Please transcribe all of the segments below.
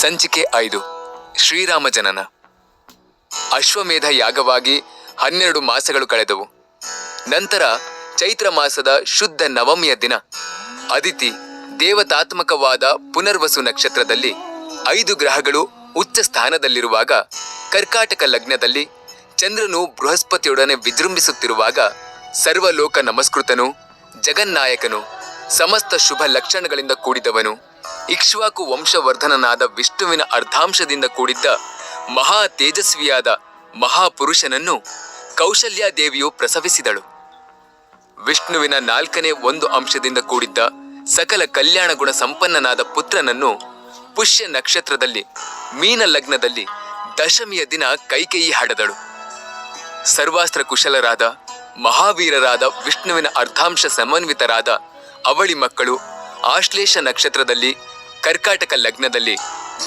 ಸಂಚಿಕೆ ಐದು. ಶ್ರೀರಾಮ ಜನನ. ಅಶ್ವಮೇಧ ಯಾಗವಾಗಿ ಹನ್ನೆರಡು ಮಾಸಗಳು ಕಳೆದವು. ನಂತರ ಚೈತ್ರ ಮಾಸದ ಶುದ್ಧ ನವಮಿಯ ದಿನ. ಅದಿತಿ ದೇವತಾತ್ಮಕವಾದ ಪುನರ್ವಸು ನಕ್ಷತ್ರದಲ್ಲಿ ಐದು ಗ್ರಹಗಳು ಉಚ್ಚ ಸ್ಥಾನದಲ್ಲಿರುವಾಗ ಕರ್ಕಾಟಕ ಲಗ್ನದಲ್ಲಿ ಚಂದ್ರನು ಬೃಹಸ್ಪತಿಯೊಡನೆ ವಿಜೃಂಭಿಸುತ್ತಿರುವಾಗ ಸರ್ವಲೋಕ ನಮಸ್ಕೃತನು, ಜಗನ್ನಾಯಕನು, ಸಮಸ್ತ ಶುಭ ಲಕ್ಷಣಗಳಿಂದ ಕೂಡಿದವನು. ಇಕ್ಷ್ವಾಕು ವಂಶವರ್ಧನನಾದ ವಿಷ್ಣುವಿನ ಅರ್ಧಾಂಶದಿಂದ ಕೂಡಿದ್ದ ಮಹಾ ತೇಜಸ್ವಿಯಾದ ಮಹಾಪುರುಷನನ್ನು ಕೌಶಲ್ಯಾದೇವಿಯು ಪ್ರಸವಿಸಿದಳು. ವಿಷ್ಣುವಿನ ನಾಲ್ಕನೇ ಒಂದು ಅಂಶದಿಂದ ಕೂಡಿದ್ದ ಸಕಲ ಕಲ್ಯಾಣ ಗುಣ ಸಂಪನ್ನನಾದ ಪುತ್ರನನ್ನು ಪುಷ್ಯ ನಕ್ಷತ್ರದಲ್ಲಿ, ಮೀನ ಲಗ್ನದಲ್ಲಿ ದಶಮಿಯ ದಿನ ಕೈಕೇಯಿ ಹಾಡದಳು. ಸರ್ವಾಸ್ತ್ರ ಕುಶಲರಾದ ಮಹಾವೀರರಾದ ವಿಷ್ಣುವಿನ ಅರ್ಧಾಂಶ ಸಮನ್ವಿತರಾದ ಅವಳಿ ಮಕ್ಕಳು ಆಶ್ಲೇಷ ನಕ್ಷತ್ರದಲ್ಲಿ, ಕರ್ಕಾಟಕ ಲಗ್ನದಲ್ಲಿ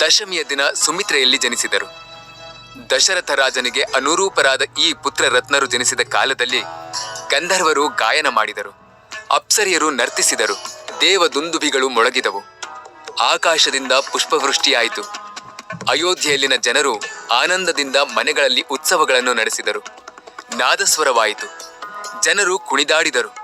ದಶಮಿಯ ದಿನ ಸುಮಿತ್ರೆಯಲ್ಲಿ ಜನಿಸಿದರು. ದಶರಥ ರಾಜನಿಗೆ ಅನುರೂಪರಾದ ಈ ಪುತ್ರ ರತ್ನರು ಜನಿಸಿದ ಕಾಲದಲ್ಲಿ ಗಂಧರ್ವರು ಗಾಯನ ಮಾಡಿದರು. ಅಪ್ಸರಿಯರು ನರ್ತಿಸಿದರು. ದೇವದುಂದುಬಿಗಳು ಮೊಳಗಿದವು. ಆಕಾಶದಿಂದ ಪುಷ್ಪವೃಷ್ಟಿಯಾಯಿತು. ಅಯೋಧ್ಯೆಯಲ್ಲಿನ ಜನರು ಆನಂದದಿಂದ ಮನೆಗಳಲ್ಲಿ ಉತ್ಸವಗಳನ್ನು ನಡೆಸಿದರು. ನಾದಸ್ವರವಾಯಿತು. ಜನರು ಕುಣಿದಾಡಿದರು.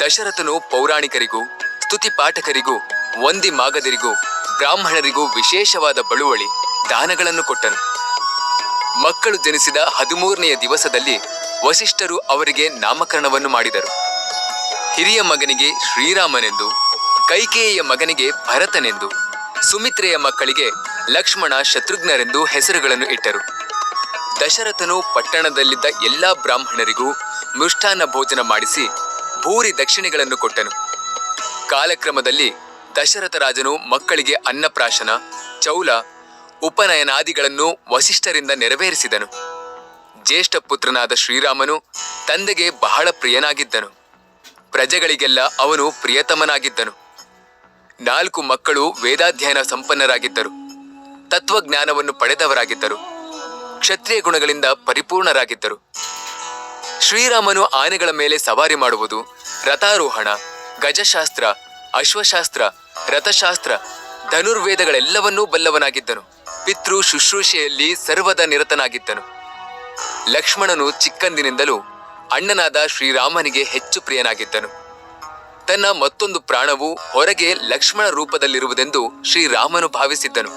ದಶರಥನು ಪೌರಾಣಿಕರಿಗೂ ಸ್ತುತಿ ಪಾಠಕರಿಗೂ ವಂದಿ ಮಾಗದರಿಗೂ, ಬ್ರಾಹ್ಮಣರಿಗೂ ವಿಶೇಷವಾದ ಬಳುವಳಿ, ದಾನಗಳನ್ನು ಕೊಟ್ಟನು. ಮಕ್ಕಳು ಜನಿಸಿದ ಹದಿಮೂರನೆಯ ದಿವಸದಲ್ಲಿ ವಸಿಷ್ಠರು ಅವರಿಗೆ ನಾಮಕರಣವನ್ನು ಮಾಡಿದರು. ಹಿರಿಯ ಮಗನಿಗೆ ಶ್ರೀರಾಮನೆಂದು, ಕೈಕೇಯಿಯ ಮಗನಿಗೆ ಭರತನೆಂದು, ಸುಮಿತ್ರೆಯ ಮಕ್ಕಳಿಗೆ ಲಕ್ಷ್ಮಣ ಶತ್ರುಘ್ನರೆಂದು ಹೆಸರುಗಳನ್ನು ಇಟ್ಟರು. ದಶರಥನು ಪಟ್ಟಣದಲ್ಲಿದ್ದ ಎಲ್ಲಾ ಬ್ರಾಹ್ಮಣರಿಗೂ ಮೃಷ್ಟಾನ್ನ ಭೋಜನ ಮಾಡಿಸಿ ಭೂರಿ ದಕ್ಷಿಣೆಗಳನ್ನು ಕೊಟ್ಟನು. ಕಾಲಕ್ರಮದಲ್ಲಿ ದಶರಥ ರಾಜನು ಮಕ್ಕಳಿಗೆ ಅನ್ನಪ್ರಾಶನ, ಚೌಲ, ಉಪನಯನಾದಿಗಳನ್ನು ವಸಿಷ್ಠರಿಂದ ನೆರವೇರಿಸಿದನು. ಜ್ಯೇಷ್ಠ ಪುತ್ರನಾದ ಶ್ರೀರಾಮನು ತಂದೆಗೆ ಬಹಳ ಪ್ರಿಯನಾಗಿದ್ದನು. ಪ್ರಜೆಗಳಿಗೆಲ್ಲ ಅವನು ಪ್ರಿಯತಮನಾಗಿದ್ದನು. ನಾಲ್ಕು ಮಕ್ಕಳು ವೇದಾಧ್ಯಯನ ಸಂಪನ್ನರಾಗಿದ್ದರು. ತತ್ವಜ್ಞಾನವನ್ನು ಪಡೆದವರಾಗಿದ್ದರು. ಕ್ಷತ್ರಿಯ ಗುಣಗಳಿಂದ ಪರಿಪೂರ್ಣರಾಗಿದ್ದರು. ಶ್ರೀರಾಮನು ಆನೆಗಳ ಮೇಲೆ ಸವಾರಿ ಮಾಡುವುದು ರಥಾರೋಹಣ ಗಜಶಾಸ್ತ್ರ, ಅಶ್ವಶಾಸ್ತ್ರ, ರಥಶಾಸ್ತ್ರ, ಧನುರ್ವೇದಗಳೆಲ್ಲವನ್ನೂ ಬಲ್ಲವನಾಗಿದ್ದನು. ಪಿತೃ ಶುಶ್ರೂಷೆಯಲ್ಲಿ ಸರ್ವದ ನಿರತನಾಗಿದ್ದನು. ಲಕ್ಷ್ಮಣನು ಚಿಕ್ಕಂದಿನಿಂದಲೂ ಅಣ್ಣನಾದ ಶ್ರೀರಾಮನಿಗೆ ಹೆಚ್ಚು ಪ್ರಿಯನಾಗಿದ್ದನು. ತನ್ನ ಮತ್ತೊಂದು ಪ್ರಾಣವು ಹೊರಗೆ ಲಕ್ಷ್ಮಣ ರೂಪದಲ್ಲಿರುವುದೆಂದು ಶ್ರೀರಾಮನು ಭಾವಿಸಿದ್ದನು.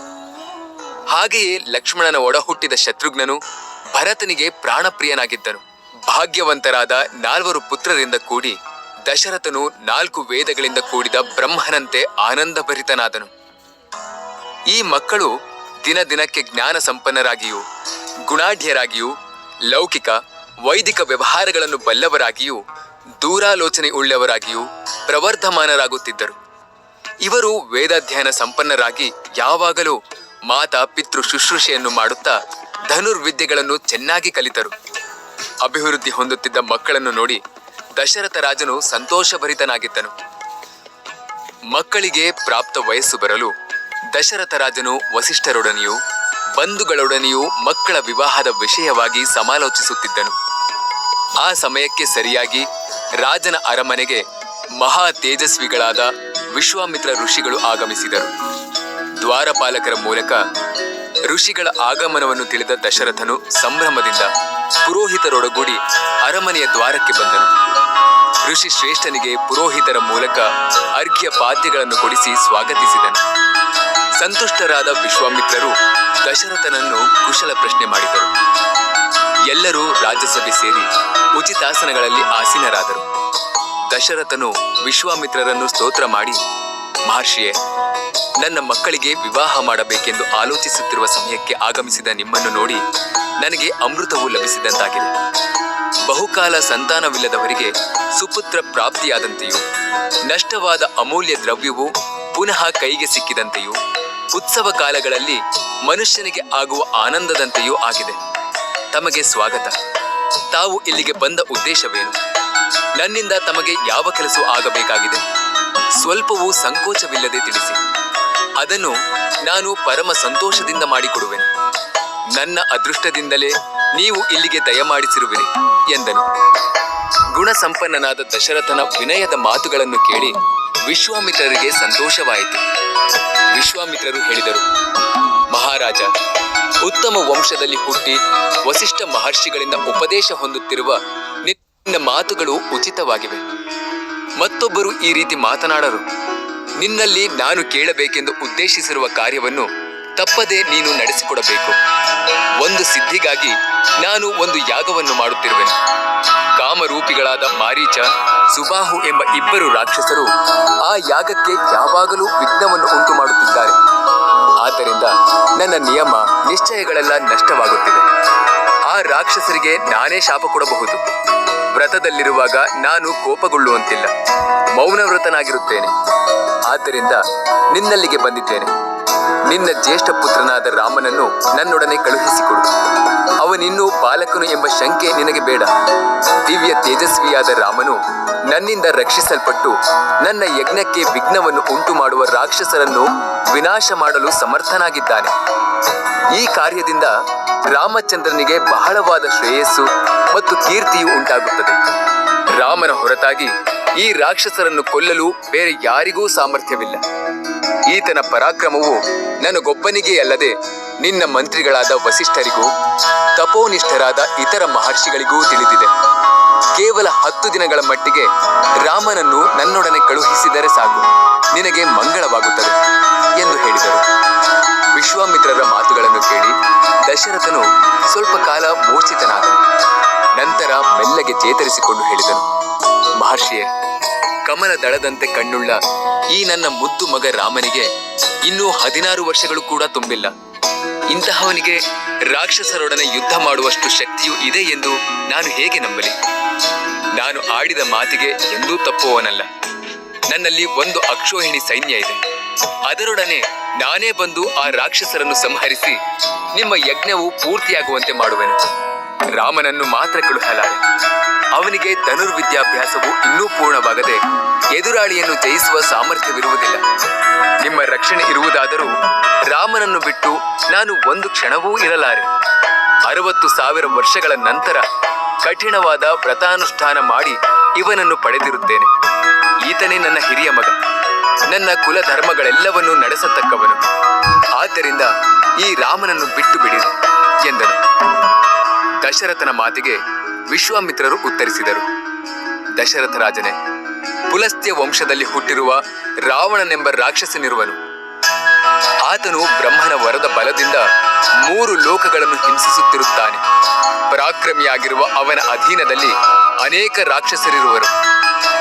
ಹಾಗೆಯೇ ಲಕ್ಷ್ಮಣನ ಒಡಹುಟ್ಟಿದ ಶತ್ರುಘ್ನನು ಭರತನಿಗೆ ಪ್ರಾಣಪ್ರಿಯನಾಗಿದ್ದನು. ಭಾಗ್ಯವಂತರಾದ ನಾಲ್ವರು ಪುತ್ರರಿಂದ ಕೂಡಿ ದಶರಥನು ನಾಲ್ಕು ವೇದಗಳಿಂದ ಕೂಡಿದ ಬ್ರಹ್ಮನಂತೆ ಆನಂದಭರಿತನಾದನು. ಈ ಮಕ್ಕಳು ದಿನ ದಿನಕ್ಕೆ ಜ್ಞಾನ ಸಂಪನ್ನರಾಗಿಯೂ, ಗುಣಾಢ್ಯರಾಗಿಯೂ, ಲೌಕಿಕ, ವೈದಿಕ ವ್ಯವಹಾರಗಳನ್ನು ಬಲ್ಲವರಾಗಿಯೂ ದೂರಾಲೋಚನೆ ಉಳ್ಳವರಾಗಿಯೂ ಪ್ರವರ್ಧಮಾನರಾಗುತ್ತಿದ್ದರು. ಇವರು ವೇದಾಧ್ಯಯನ ಸಂಪನ್ನರಾಗಿ ಯಾವಾಗಲೂ ಮಾತಾ ಪಿತೃ ಶುಶ್ರೂಷೆಯನ್ನು ಮಾಡುತ್ತಾ ಧನುರ್ವಿದ್ಯೆಗಳನ್ನು ಚೆನ್ನಾಗಿ ಕಲಿತರು. ಅಭಿವೃದ್ಧಿ ಹೊಂದುತ್ತಿದ್ದ ಮಕ್ಕಳನ್ನು ನೋಡಿ ದಶರಥ ರಾಜನು ಸಂತೋಷಭರಿತನಾಗಿದ್ದನು. ಮಕ್ಕಳಿಗೆ ಪ್ರಾಪ್ತ ವಯಸ್ಸು ಬರಲು ದಶರಥ ರಾಜನು ವಸಿಷ್ಠರೊಡನೆಯೂ, ಬಂಧುಗಳೊಡನೆಯೂ ಮಕ್ಕಳ ವಿವಾಹದ ವಿಷಯವಾಗಿ ಸಮಾಲೋಚಿಸುತ್ತಿದ್ದನು. ಆ ಸಮಯಕ್ಕೆ ಸರಿಯಾಗಿ ರಾಜನ ಅರಮನೆಗೆ ಮಹಾ ತೇಜಸ್ವಿಗಳಾದ ವಿಶ್ವಾಮಿತ್ರ ಋಷಿಗಳು ಆಗಮಿಸಿದರು. ದ್ವಾರಪಾಲಕರ ಮೂಲಕ ಋಷಿಗಳ ಆಗಮನವನ್ನು ತಿಳಿದ ದಶರಥನು ಸಂಭ್ರಮದಿಂದ ಪುರೋಹಿತರೊಡಗೂಡಿ ಅರಮನೆಯ ದ್ವಾರಕ್ಕೆ ಬಂದನು. ಋಷಿ ಶ್ರೇಷ್ಠನಿಗೆ ಪುರೋಹಿತರ ಮೂಲಕ ಅರ್ಘ್ಯ ಪಾದ್ಯಗಳನ್ನು ಕೊಡಿಸಿ ಸ್ವಾಗತಿಸಿದನು. ಸಂತುಷ್ಟರಾದ ವಿಶ್ವಾಮಿತ್ರರು ದಶರಥನನ್ನು ಕುಶಲ ಪ್ರಶ್ನೆ ಮಾಡಿದರು. ಎಲ್ಲರೂ ರಾಜ್ಯಸಭೆ ಸೇರಿ ಉಚಿತಾಸನಗಳಲ್ಲಿ ಆಸೀನರಾದರು. ದಶರಥನು ವಿಶ್ವಾಮಿತ್ರರನ್ನು ಸ್ತೋತ್ರ ಮಾಡಿ, ಮಹರ್ಷಿಯೇ, ನನ್ನ ಮಕ್ಕಳಿಗೆ ವಿವಾಹ ಮಾಡಬೇಕೆಂದು ಆಲೋಚಿಸುತ್ತಿರುವ ಸಮಯಕ್ಕೆ ಆಗಮಿಸಿದ ನಿಮ್ಮನ್ನು ನೋಡಿ ನನಗೆ ಅಮೃತವು ಲಭಿಸಿದಂತಾಗಿದೆ. ಬಹುಕಾಲ ಸಂತಾನವಿಲ್ಲದವರಿಗೆ ಸುಪುತ್ರ ಪ್ರಾಪ್ತಿಯಾದಂತೆಯೂ, ನಷ್ಟವಾದ ಅಮೂಲ್ಯ ದ್ರವ್ಯವು ಪುನಃ ಕೈಗೆ ಸಿಕ್ಕಿದಂತೆಯೂ, ಉತ್ಸವ ಕಾಲಗಳಲ್ಲಿ ಮನುಷ್ಯನಿಗೆ ಆಗುವ ಆನಂದದಂತೆಯೂ ಆಗಿದೆ. ತಮಗೆ ಸ್ವಾಗತ. ತಾವು ಇಲ್ಲಿಗೆ ಬಂದ ಉದ್ದೇಶವೇನು? ನನ್ನಿಂದ ತಮಗೆ ಯಾವ ಕೆಲಸ ಆಗಬೇಕಾಗಿದೆ? ಸ್ವಲ್ಪವೂ ಸಂಕೋಚವಿಲ್ಲದೆ ತಿಳಿಸಿ. ಅದನ್ನು ನಾನು ಪರಮ ಸಂತೋಷದಿಂದ ಮಾಡಿಕೊಡುವೆನು. ನನ್ನ ಅದೃಷ್ಟದಿಂದಲೇ ನೀವು ಇಲ್ಲಿಗೆ ದಯಮಾಡಿಸಿರುವಿರಿ, ಎಂದನು. ಗುಣಸಂಪನ್ನನಾದ ದಶರಥನ ವಿನಯದ ಮಾತುಗಳನ್ನು ಕೇಳಿ ವಿಶ್ವಾಮಿತ್ರರಿಗೆ ಸಂತೋಷವಾಯಿತು. ವಿಶ್ವಾಮಿತ್ರರು ಹೇಳಿದರು, ಮಹಾರಾಜ, ಉತ್ತಮ ವಂಶದಲ್ಲಿ ಹುಟ್ಟಿ ವಸಿಷ್ಠ ಮಹರ್ಷಿಗಳಿಂದ ಉಪದೇಶ ಹೊಂದುತ್ತಿರುವ ನಿನ್ನ ಮಾತುಗಳು ಉಚಿತವಾಗಿವೆ. ಮತ್ತೊಬ್ಬರು ಈ ರೀತಿ ಮಾತನಾಡರು. ನಿನ್ನಲ್ಲಿ ನಾನು ಕೇಳಬೇಕೆಂದು ಉದ್ದೇಶಿಸಿರುವ ಕಾರ್ಯವನ್ನು ತಪ್ಪದೆ ನೀನು ನಡೆಸಿಕೊಡಬೇಕು. ಒಂದು ಸಿದ್ಧಿಗಾಗಿ ನಾನು ಒಂದು ಯಾಗವನ್ನು ಮಾಡುತ್ತಿರುವೆನು. ಕಾಮರೂಪಿಗಳಾದ ಮಾರೀಚ, ಸುಬಾಹು ಎಂಬ ಇಬ್ಬರು ರಾಕ್ಷಸರು ಆ ಯಾಗಕ್ಕೆ ಯಾವಾಗಲೂ ವಿಘ್ನವನ್ನು ಉಂಟು ಮಾಡುತ್ತಿದ್ದಾರೆ ಆದ್ದರಿಂದ ನನ್ನ ನಿಯಮ ನಿಶ್ಚಯಗಳೆಲ್ಲ ನಷ್ಟವಾಗುತ್ತಿದೆ. ಆ ರಾಕ್ಷಸರಿಗೆ ನಾನೇ ಶಾಪ ಕೊಡಬಹುದು. ವ್ರತದಲ್ಲಿರುವಾಗ ನಾನು ಕೋಪಗೊಳ್ಳುವಂತಿಲ್ಲ. ಮೌನವ್ರತನಾಗಿರುತ್ತೇನೆ. ಆದ್ದರಿಂದ ನಿನ್ನಲ್ಲಿಗೆ ಬಂದಿದ್ದೇನೆ. ನಿನ್ನ ಜ್ಯೇಷ್ಠ ಪುತ್ರನಾದ ರಾಮನನ್ನು ನನ್ನೊಡನೆ ಕಳುಹಿಸಿಕೊಡು. ಅವನಿನ್ನೂ ಬಾಲಕನು ಎಂಬ ಶಂಕೆ ನಿನಗೆ ಬೇಡ. ದಿವ್ಯ ತೇಜಸ್ವಿಯಾದ ರಾಮನು ನನ್ನಿಂದ ರಕ್ಷಿಸಲ್ಪಟ್ಟು ನನ್ನ ಯಜ್ಞಕ್ಕೆ ವಿಘ್ನವನ್ನು ಉಂಟು ಮಾಡುವ ರಾಕ್ಷಸರನ್ನು ವಿನಾಶ ಮಾಡಲು ಸಮರ್ಥನಾಗಿದ್ದಾನೆ. ಈ ಕಾರ್ಯದಿಂದ ರಾಮಚಂದ್ರನಿಗೆ ಬಹಳವಾದ ಶ್ರೇಯಸ್ಸು ಮತ್ತು ಕೀರ್ತಿಯು ಉಂಟಾಗುತ್ತದೆ. ರಾಮನ ಹೊರತಾಗಿ ಈ ರಾಕ್ಷಸರನ್ನು ಕೊಲ್ಲಲು ಬೇರೆ ಯಾರಿಗೂ ಸಾಮರ್ಥ್ಯವಿಲ್ಲ. ಈತನ ಪರಾಕ್ರಮವು ನನಗೊಬ್ಬನಿಗೇ ಅಲ್ಲದೆ ನಿನ್ನ ಮಂತ್ರಿಗಳಾದ ವಸಿಷ್ಠರಿಗೂ, ತಪೋನಿಷ್ಠರಾದ ಇತರ ಮಹರ್ಷಿಗಳಿಗೂ ತಿಳಿದಿದೆ. ಕೇವಲ ಹತ್ತು ದಿನಗಳ ಮಟ್ಟಿಗೆ ರಾಮನನ್ನು ನನ್ನೊಡನೆ ಕಳುಹಿಸಿದರೆ ಸಾಕು. ನಿನಗೆ ಮಂಗಳವಾಗುತ್ತದೆ ಎಂದು ಹೇಳಿದರು. ವಿಶ್ವಾಮಿತ್ರರ ಮಾತುಗಳನ್ನು ಕೇಳಿ ದಶರಥನು ಸ್ವಲ್ಪ ಕಾಲ ಮೂರ್ಛಿತನಾದನು ನಂತರ ಮೆಲ್ಲಗೆ ಚೇತರಿಸಿಕೊಂಡು ಹೇಳಿದನು. ಮಹರ್ಷಿಯೇ ಕಮಲ ದಳದಂತೆ ಕಣ್ಣುಳ್ಳ ಈ ನನ್ನ ಮುದ್ದು ಮಗ ರಾಮನಿಗೆ ಇನ್ನೂ ಹದಿನಾರು ವರ್ಷಗಳು ಕೂಡ ತುಂಬಿಲ್ಲ. ಇಂತಹವನಿಗೆ ರಾಕ್ಷಸರೊಡನೆ ಯುದ್ಧ ಮಾಡುವಷ್ಟು ಶಕ್ತಿಯೂ ಇದೆ ಎಂದು ನಾನು ಹೇಗೆ ನಂಬಲಿ? ನಾನು ಆಡಿದ ಮಾತಿಗೆ ಎಂದೂ ತಪ್ಪುವವನಲ್ಲ. ನನ್ನಲ್ಲಿ ಒಂದು ಅಕ್ಷೋಹಿಣಿ ಸೈನ್ಯ ಇದೆ. ಅದರೊಡನೆ ನಾನೇ ಬಂದು ಆ ರಾಕ್ಷಸರನ್ನು ಸಂಹರಿಸಿ ನಿಮ್ಮ ಯಜ್ಞವು ಪೂರ್ತಿಯಾಗುವಂತೆ ಮಾಡುವೆನು. ರಾಮನನ್ನು ಮಾತ್ರ ಕಳುಹಲಾರೆ ಅವನಿಗೆ ಧನುರ್ವಿದ್ಯಾಭ್ಯಾಸವು ಇನ್ನೂ ಪೂರ್ಣವಾಗದೆ ಎದುರಾಳಿಯನ್ನು ಜಯಿಸುವ ಸಾಮರ್ಥ್ಯವಿರುವುದಿಲ್ಲ. ನಿಮ್ಮ ರಕ್ಷಣೆ ಇರುವುದಾದರೂ ರಾಮನನ್ನು ಬಿಟ್ಟು ನಾನು ಒಂದು ಕ್ಷಣವೂ ಇರಲಾರೆ. ಅರವತ್ತು ಸಾವಿರ ವರ್ಷಗಳ ನಂತರ ಕಠಿಣವಾದ ವ್ರತಾನುಷ್ಠಾನ ಮಾಡಿ ಇವನನ್ನು ಪಡೆದಿರುತ್ತೇನೆ. ಈತನೇ ನನ್ನ ಹಿರಿಯ ಮಗ. ನನ್ನ ಕುಲ ಧರ್ಮಗಳೆಲ್ಲವನ್ನೂ ನಡೆಸತಕ್ಕವನು. ಆದ್ದರಿಂದ ಈ ರಾಮನನ್ನು ಬಿಟ್ಟು ಬಿಡಿರಿ, ಎಂದನು. ದಶರಥನ ಮಾತಿಗೆ ವಿಶ್ವಾಮಿತ್ರರು ಉತ್ತರಿಸಿದರು. ದಶರಥ ರಾಜನೇ, ಪುಲಸ್ತ್ಯ ವಂಶದಲ್ಲಿ ಹುಟ್ಟಿರುವ ರಾವಣನೆಂಬ ರಾಕ್ಷಸನಿರುವನು. ಆತನು ಬ್ರಹ್ಮನ ವರದ ಬಲದಿಂದ ಮೂರು ಲೋಕಗಳನ್ನು ಹಿಂಸಿಸುತ್ತಿರುತ್ತಾನೆ. ಪರಾಕ್ರಮಿಯಾಗಿರುವ ಅವನ ಅಧೀನದಲ್ಲಿ ಅನೇಕ ರಾಕ್ಷಸರಿರುವರು.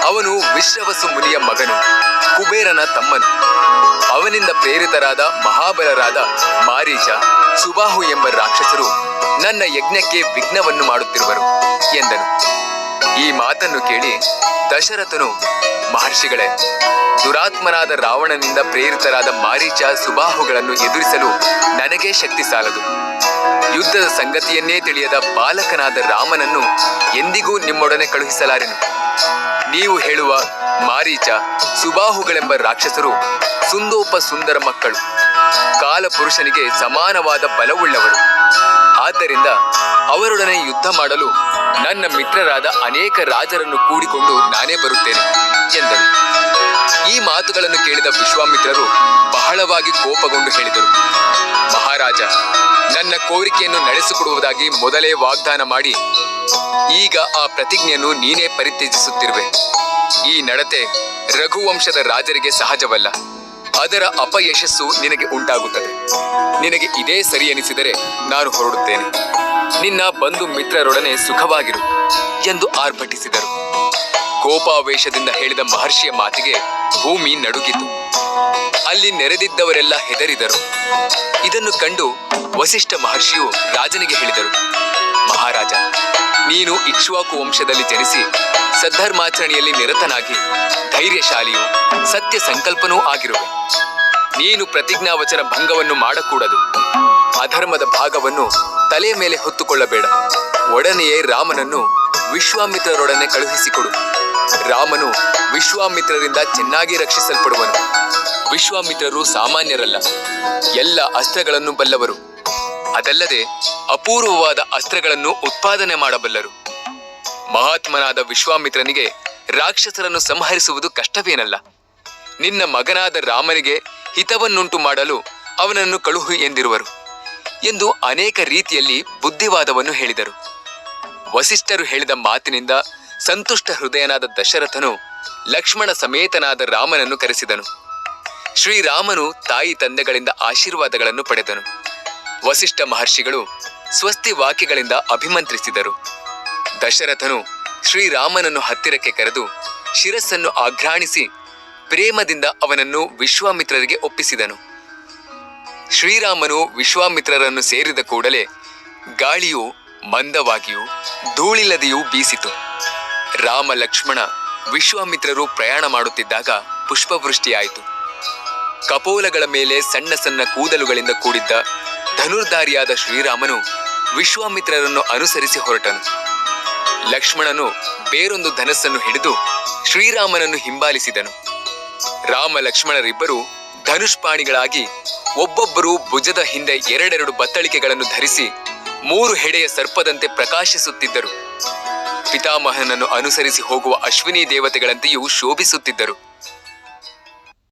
ಅವನು ವಿಶ್ವವಸು ಮುನಿಯ ಮಗನು, ಕುಬೇರನ ತಮ್ಮನು. ಅವನಿಂದ ಪ್ರೇರಿತರಾದ ಮಹಾಬಲರಾದ ಮಾರೀಚ ಸುಬಾಹು ಎಂಬ ರಾಕ್ಷಸರು ನನ್ನ ಯಜ್ಞಕ್ಕೆ ವಿಘ್ನವನ್ನು ಮಾಡುತ್ತಿರುವರು ಎಂದನು. ಈ ಮಾತನ್ನು ಕೇಳಿ ದಶರಥನು, ಮಹರ್ಷಿಗಳೇ, ದುರಾತ್ಮನಾದ ರಾವಣನಿಂದ ಪ್ರೇರಿತರಾದ ಮಾರೀಚ ಸುಬಾಹುಗಳನ್ನು ಎದುರಿಸಲು ನನಗೆ ಶಕ್ತಿ ಸಾಲದು. ಯುದ್ಧದ ಸಂಗತಿಯನ್ನೇ ತಿಳಿಯದ ಬಾಲಕನಾದ ರಾಮನನ್ನು ಎಂದಿಗೂ ನಿಮ್ಮೊಡನೆ ಕಳುಹಿಸಲಾರೆನು. ನೀವು ಹೇಳುವ ಮಾರೀಚ, ಸುಬಾಹುಗಳೆಂಬ ರಾಕ್ಷಸರು ಸುಂದೋಪ ಸುಂದರ ಮಕ್ಕಳು. ಕಾಲಪುರುಷನಿಗೆ ಸಮಾನವಾದ ಬಲವುಳ್ಳವರು. ಆದ್ದರಿಂದ ಅವರೊಡನೆ ಯುದ್ಧ ಮಾಡಲು ನನ್ನ ಮಿತ್ರರಾದ ಅನೇಕ ರಾಜರನ್ನು ಕೂಡಿಕೊಂಡು ನಾನೇ ಬರುತ್ತೇನೆ, ಎಂದರು. ಈ ಮಾತುಗಳನ್ನು ಕೇಳಿದ ವಿಶ್ವಾಮಿತ್ರರು ಬಹಳವಾಗಿ ಕೋಪಗೊಂಡು ಹೇಳಿದರು. ಮಹಾರಾಜ, ನನ್ನ ಕೋರಿಕೆಯನ್ನು ನಡೆಸಿಕೊಡುವುದಾಗಿ ಮೊದಲೇ ವಾಗ್ದಾನ ಮಾಡಿ, ಈಗ ಆ ಪ್ರತಿಜ್ಞೆಯನ್ನು ನೀನೇ ಪರಿತ್ಯಜಿಸುತ್ತಿರುವೆ. ಈ ನಡತೆ ರಘುವಂಶದ ರಾಜರಿಗೆ ಸಹಜವಲ್ಲ. ಅದರ ಅಪಯಶಸ್ಸು ನಿನಗೆ ಉಂಟಾಗುತ್ತದೆ. ನಿನಗೆ ಇದೇ ಸರಿ ಎನಿಸಿದರೆ ನಾನು ಹೊರಡುತ್ತೇನೆ. ನಿನ್ನ ಬಂಧು ಮಿತ್ರರೊಡನೆ ಸುಖವಾಗಿರು ಎಂದು ಆರ್ಭಟಿಸಿದರು. ಕೋಪಾವೇಶದಿಂದ ಹೇಳಿದ ಮಹರ್ಷಿಯ ಮಾತಿಗೆ ಭೂಮಿ ನಡುಗಿತು. ಅಲ್ಲಿ ನೆರೆದಿದ್ದವರೆಲ್ಲ ಹೆದರಿದರು. ಇದನ್ನು ಕಂಡು ವಸಿಷ್ಠ ಮಹರ್ಷಿಯು ರಾಜನಿಗೆ ಹೇಳಿದರು, ಮಹಾರಾಜ, ನೀನು ಇಕ್ಷ್ವಾಕು ವಂಶದಲ್ಲಿ ಜನಿಸಿ ಸದ್ಧರ್ಮಾಚರಣೆಯಲ್ಲಿ ನಿರತನಾಗಿ, ಧೈರ್ಯಶಾಲಿಯೂ ಸತ್ಯ ಸಂಕಲ್ಪನೂ ಆಗಿರುವೆ. ನೀನು ಪ್ರತಿಜ್ಞಾವಚನ ಭಂಗವನ್ನು ಮಾಡಕೂಡದು. ಅಧರ್ಮದ ಭಾಗವನ್ನು ತಲೆ ಮೇಲೆ ಹೊತ್ತುಕೊಳ್ಳಬೇಡ. ಒಡನೆಯೇ ರಾಮನನ್ನು ವಿಶ್ವಾಮಿತ್ರರೊಡನೆ ಕಳುಹಿಸಿಕೊಡು. ರಾಮನು ವಿಶ್ವಾಮಿತ್ರರಿಂದ ಚೆನ್ನಾಗಿ ರಕ್ಷಿಸಲ್ಪಡುವನು. ವಿಶ್ವಾಮಿತ್ರರು ಸಾಮಾನ್ಯರಲ್ಲ. ಎಲ್ಲ ಅಸ್ತ್ರಗಳನ್ನು ಬಲ್ಲವರು. ಅದಲ್ಲದೆ ಅಪೂರ್ವವಾದ ಅಸ್ತ್ರಗಳನ್ನು ಉತ್ಪಾದನೆ ಮಾಡಬಲ್ಲರು. ಮಹಾತ್ಮನಾದ ವಿಶ್ವಾಮಿತ್ರನಿಗೆ ರಾಕ್ಷಸರನ್ನು ಸಂಹರಿಸುವುದು ಕಷ್ಟವೇನಲ್ಲ. ನಿನ್ನ ಮಗನಾದ ರಾಮನಿಗೆ ಹಿತವನ್ನುಂಟು ಮಾಡಲು ಅವನನ್ನು ಕಳುಹು ಎಂದಿರುವರು ಎಂದು ಅನೇಕ ರೀತಿಯಲ್ಲಿ ಬುದ್ಧಿವಾದವನ್ನು ಹೇಳಿದರು. ವಸಿಷ್ಠರು ಹೇಳಿದ ಮಾತಿನಿಂದ ಸಂತುಷ್ಟ ಹೃದಯನಾದ ದಶರಥನು ಲಕ್ಷ್ಮಣ ಸಮೇತನಾದ ರಾಮನನ್ನು ಕರೆಸಿದನು. ಶ್ರೀರಾಮನು ತಾಯಿ ತಂದೆಗಳಿಂದ ಆಶೀರ್ವಾದಗಳನ್ನು ಪಡೆದನು. ವಸಿಷ್ಠ ಮಹರ್ಷಿಗಳು ಸ್ವಸ್ತಿ ವಾಕ್ಯಗಳಿಂದ ಅಭಿಮಂತ್ರಿಸಿದರು. ದಶರಥನು ಶ್ರೀರಾಮನನ್ನು ಹತ್ತಿರಕ್ಕೆ ಕರೆದು ಶಿರಸ್ಸನ್ನು ಆಘ್ರಾಣಿಸಿ ಪ್ರೇಮದಿಂದ ಅವನನ್ನು ವಿಶ್ವಾಮಿತ್ರರಿಗೆ ಒಪ್ಪಿಸಿದನು. ಶ್ರೀರಾಮನು ವಿಶ್ವಾಮಿತ್ರರನ್ನು ಸೇರಿದ ಕೂಡಲೇ ಗಾಳಿಯು ಮಂದವಾಗಿಯೂ ಧೂಳಿಲ್ಲದೆಯೂ ಬೀಸಿತು. ರಾಮ ಲಕ್ಷ್ಮಣ ವಿಶ್ವಾಮಿತ್ರರು ಪ್ರಯಾಣ ಮಾಡುತ್ತಿದ್ದಾಗ ಪುಷ್ಪವೃಷ್ಟಿಯಾಯಿತು. ಕಪೋಲಗಳ ಮೇಲೆ ಸಣ್ಣ ಸಣ್ಣ ಕೂದಲುಗಳಿಂದ ಕೂಡಿದ್ದ ಧನುರ್ಧಾರಿಯಾದ ಶ್ರೀರಾಮನು ವಿಶ್ವಾಮಿತ್ರರನ್ನು ಅನುಸರಿಸಿ ಹೊರಟನು. ಲಕ್ಷ್ಮಣನು ಬೇರೊಂದು ಧನಸ್ಸನ್ನು ಹಿಡಿದು ಶ್ರೀರಾಮನನ್ನು ಹಿಂಬಾಲಿಸಿದನು. ರಾಮ ಲಕ್ಷ್ಮಣರಿಬ್ಬರು ಧನುಷ್ಪಾಣಿಗಳಾಗಿ ಒಬ್ಬೊಬ್ಬರು ಭುಜದ ಹಿಂದೆ ಎರಡೆರಡು ಬತ್ತಳಿಕೆಗಳನ್ನು ಧರಿಸಿ ಮೂರು ಹೆಡೆಯ ಸರ್ಪದಂತೆ ಪ್ರಕಾಶಿಸುತ್ತಿದ್ದರು. ಪಿತಾಮಹನನ್ನು ಅನುಸರಿಸಿ ಹೋಗುವ ಅಶ್ವಿನಿ ದೇವತೆಗಳಂತೆಯೂ ಶೋಭಿಸುತ್ತಿದ್ದರು.